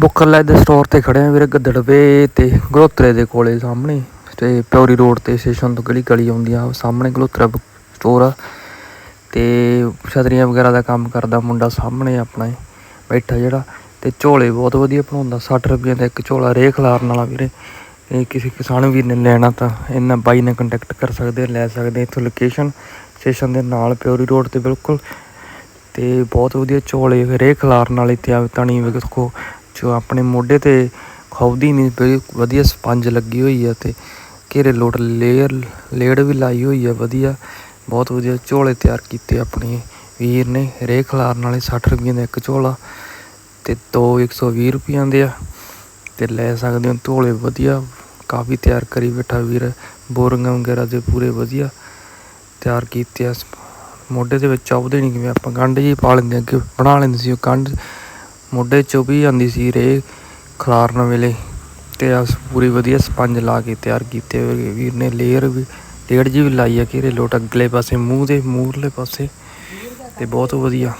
ਬੁੱਕਰ ਲੈ ਦੇ ਸਟੋਰ ਤੇ ਖੜੇ ਆ ਵੀਰੇ ਗਦੜਵੇ ਤੇ ਗਲੋਤਰੇ ਦੇ ਕੋਲੇ ਸਾਹਮਣੇ। ਤੇ ਪਿਓਰੀ ਰੋਡ ਤੇ ਸਟੇਸ਼ਨ ਤੋਂ ਗਲੀ ਗਲੀ ਆਉਂਦੀ ਆ ਸਾਹਮਣੇ ਗਲੋਤਰਾ ਸਟੋਰ ਆ। ਤੇ ਛਤਰੀਆਂ ਵਗੈਰਾ ਦਾ ਕੰਮ ਕਰਦਾ ਮੁੰਡਾ ਸਾਹਮਣੇ ਆਪਣਾ ਹੀ, ਬੈਠਾ ਜਿਹੜਾ। ਤੇ ਝੋਲੇ ਬਹੁਤ ਵਧੀਆ ਬਣਾਉਂਦਾ 60 ਰੁਪਏ ਦਾ ਇੱਕ ਝੋਲਾ ਰੇ ਖਲਾਰਨ ਵਾਲਾ ਵੀਰੇ। ਇਹ ਕਿਸੇ ਕਿਸਾਨ ਵੀਰ ਨੇ ਲੈਣਾ ਤਾਂ ਇਹਨਾਂ ਬਾਈ ਨਾਲ ਕੰਟੈਕਟ ਕਰ ਸਕਦੇ ਲੈ ਸਕਦੇ ਇੱਥੋਂ ਲੋਕੇਸ਼ਨ ਸਟੇਸ਼ਨ ਦੇ ਨਾਲ ਪਿਓਰੀ ਰੋਡ ਤੇ ਬਿਲਕੁਲ। ਤੇ ਬਹੁਤ ਵਧੀਆ ਝੋਲੇ ਰੇਹ ਖਲਾਰਨ ਵਾਲੇ ਤੇ ਆ, ਤਣੀ ਵੇਖੋ। ਜੋ ਆਪਣੇ ਮੋਢੇ ਤੇ ਖੌਦੀ ਨਹੀਂ ਬਈ ਵਧੀਆ ਸਪੰਜ ਲੱਗੀ ਹੋਈ ਆ ਤੇ ਘੇਰੇ ਲੋਟ ਲੇਅਰ, ਲੇੜ ਵੀ ਲਾਈ ਹੋਈ ਆ, ਵਧੀਆ, ਬਹੁਤ ਵਧੀਆ ਝੋਲੇ ਤਿਆਰ ਕੀਤੇ ਆਪਣੇ ਵੀਰ ਨੇ ਰੇ ਖਲਾਰਨ ਵਾਲੇ 60 ਰੁਪਏ ਦਾ ਇੱਕ ਝੋਲਾ ਤੇ ਦੋ 120 ਰੁਪਈਆਂ ਦੇ ਆ ਤੇ ਲੈ ਸਕਦੇ ਹੋ ਝੋਲੇ ਵਧੀਆ, ਕਾਫੀ ਤਿਆਰ ਕਰੀ ਬੈਠਾ ਵੀਰ ਬੋਰੀਆਂ ਵਗੈਰਾ ਦੇ ਪੂਰੇ ਵਧੀਆ ਤਿਆਰ ਕੀਤੇ ਆ, ਮੋਢੇ ਦੇ ਵਿੱਚ ਚੁੱਭਦੇ ਨਹੀਂ ਕਿਵੇਂ ਆਪਾਂ ਗੰਢ ਜੀ ਪਾ ਲੈਂਦੇ ਅੱਗੇ ਬਣਾ ਲੈਂਦੇ ਸੀ ਉਹ ਗੰਢ ਮੋਢੇ ਚੁੱਭ ਵੀ ਜਾਂਦੀ ਸੀ ਰੇ ਖਲਾਰਨ ਵੇਲੇ ਤੇ ਆ ਪੂਰੀ ਵਧੀਆ ਸਪੰਜ ਲਾ ਕੇ ਤਿਆਰ ਕੀਤੇ ਹੋਏ ਵੀਰ ਨੇ ਲੇਅਰ ਵੀ, ਲੇਅਰ ਜੀ ਵੀ ਲਾਈ ਆ ਘੇਰੇ ਲੋਟ ਅਗਲੇ ਪਾਸੇ, ਮੂੰਹ ਦੇ ਮੂਹਰਲੇ ਪਾਸੇ ਤੇ ਬਹੁਤ ਵਧੀਆ।